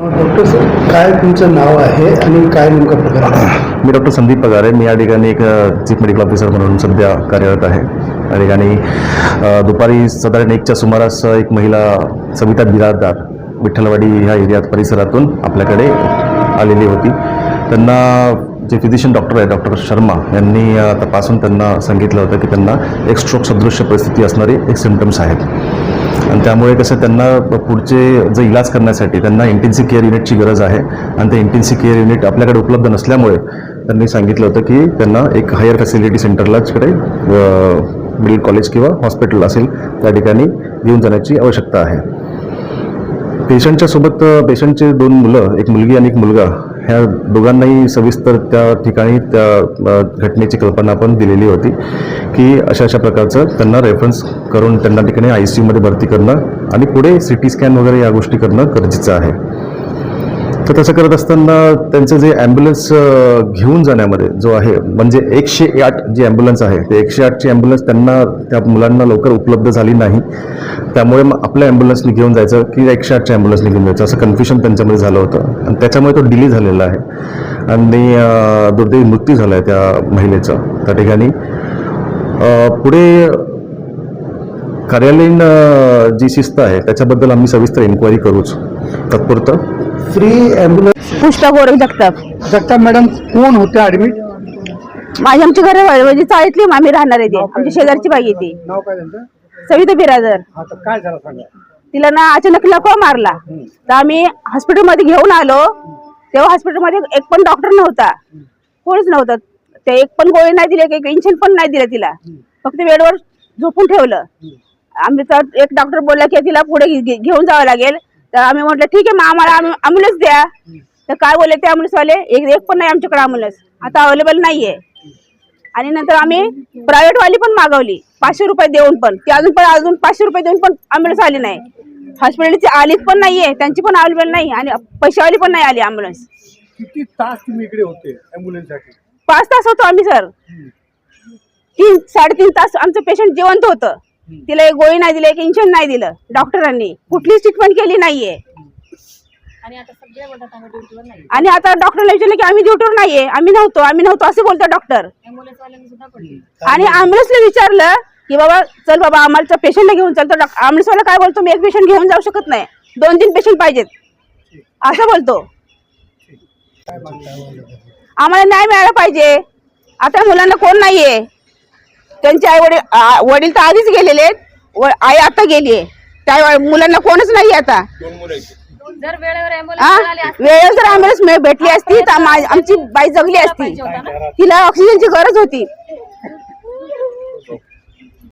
Doctor sir काय तुमचं नाव आहे आणि काय नेमकं प्रकार आहे? मी डॉक्टर संदीप पगारे. मी या ठिकाणी एक चीफ मेडिकल ऑफिसर म्हणून सध्या कार्यरत आहे. या ठिकाणी दुपारी साधारण एकच्या सुमारास एक महिला सविता बिराजदार विठ्ठलवाडी ह्या एरियात परिसरातून आपल्याकडे आलेली होती. त्यांना जे फिजिशियन डॉक्टर आहे डॉक्टर शर्मा यांनी तपासून त्यांना सांगितलं होतं की त्यांना एक स्ट्रोक सदृश्य परिस्थिती असणारे एक सिमटम्स आहेत. आणि त्यामुळे कसं त्यांना पुढचे जे इलाज करण्यासाठी त्यांना इंटेन्सिव्ह केअर युनिटची गरज आहे. आणि ते इंटेन्सिव्ह केअर युनिट आपल्याकडे उपलब्ध नसल्यामुळे त्यांनी सांगितलं होतं की त्यांना एक हायर फॅसिलिटी सेंटरलाचकडे मिडल कॉलेज किंवा हॉस्पिटल असेल त्या ठिकाणी घेऊन जाण्याची आवश्यकता आहे. पेशंटच्या सोबत पेशंटचे दोन मुलं एक मुलगी आणि एक मुलगा ह्या दोघांनाही सविस्तर त्या ठिकाणी त्या घटनेची कल्पना पण दिलेली होती की अशा अशा प्रकारचं त्यांना रेफरन्स करून त्यांना ठिकाणी आय सी यूमध्ये भरती करणं आणि पुढे सी टी स्कॅन वगैरे या गोष्टी करणं गरजेचं आहे. तर तसं करत असताना त्यांचं जे ॲम्ब्युलन्स घेऊन जाण्यामध्ये जो आहे म्हणजे एकशे आठ जी ॲम्ब्युलन्स आहे ते एकशे आठची ॲम्ब्युलन्स त्यांना त्या मुलांना लवकर उपलब्ध झाली नाही. त्यामुळे मग आपल्या ॲम्ब्युलन्सनी घेऊन जायचं की एकशे आठच्या ॲम्ब्युलन्सनी घेऊन जायचं. असं कन्फ्युजन त्यांच्यामध्ये झालं होतं. आणि त्याच्यामुळे तो डिले झालेला आहे. आणि दुर्दैवी मृत्यू झाला आहे त्या महिलेचा त्या ठिकाणी. पुढे कार्यालयीन जी शिस्त आहे त्याच्याबद्दल आम्ही सविस्तर इन्क्वायरी करूच. तत्पुरतं. Free ambulance Pushpa Gorakh Jagtap. Jagtap madam कोण होत्या ॲडमिट माझी आमची घर म्हणजे चाळीतली आम्ही राहणार आहे ती. आमची शेजारची बाई आहे ती. नाव काय त्यांचं? सविता बिरादर. आता काय झालं सांगा. तिला ना अचानक लकवा मारला. तर आम्ही हॉस्पिटलमध्ये घेऊन आलो. तेव्हा हॉस्पिटलमध्ये एक पण डॉक्टर नव्हता. कोणीच नव्हतं. ते एक पण गोळी नाही दिली एक इंजेक्शन पण नाही दिलं तिला. फक्त बेडवर झोपून ठेवलं. आम्ही तर एक डॉक्टर बोलला की तिला पुढे घेऊन जावं लागेल. तर आम्ही म्हटलं ठीक आहे मग आम्हाला अम्ब्युलन्स द्या. तर काय बोलले ते वाले एक एक पण नाही आमच्याकडे अम्ब्युलन्स आता अवेलेबल नाहीये. आणि नंतर आम्ही प्रायव्हेट वाली पण मागवली. पाचशे रुपये देऊन पण. ती अजून पण अजून पाचशे रुपये देऊन पण अम्ब्युलन्स आली नाही. हॉस्पिटलची आलीच पण नाहीये त्यांची पण अवेलेबल नाही आणि पैशावाली पण नाही आली अम्ब्युलन्स किती तास तुम्ही इकडे होते ॲम्ब्युलन्ससाठी पाच तास होतो आम्ही सर. तीन साडेतीन तास आमचं पेशंट जिवंत होतं. तिला एक गोळी नाही दिली एक इंजेक्शन नाही दिलं. डॉक्टरांनी. कुठलीच ट्रीटमेंट केली नाहीये. आणि आता डॉक्टरला विचारलं की आम्ही ड्युटीवर नाहीये. आम्ही नव्हतो आम्ही नव्हतो असं बोलतो डॉक्टर आणि अँब्युलन्सला विचारलं की बाबा चल बाबा आम्हाला पेशंटला घेऊन चल. तर अँब्युलन्सवाला काय बोलतो? मी एक पेशंट घेऊन जाऊ शकत नाही. दोन तीन पेशंट पाहिजेत. असं बोलतो. आम्हाला न्याय मिळाला पाहिजे. आता मुलांना कोण नाहीये? त्यांचे आई वडील वडील तर आधीच गेलेले आहेत. आई आता गेलीये त्या व- मुलांना कोणच नाही आता. जर वेळेवर हा? जर ॲम्ब्युलन्स भेटली असती तर आम- आमची बाई जगली असती. तिला ऑक्सिजनची गरज होती.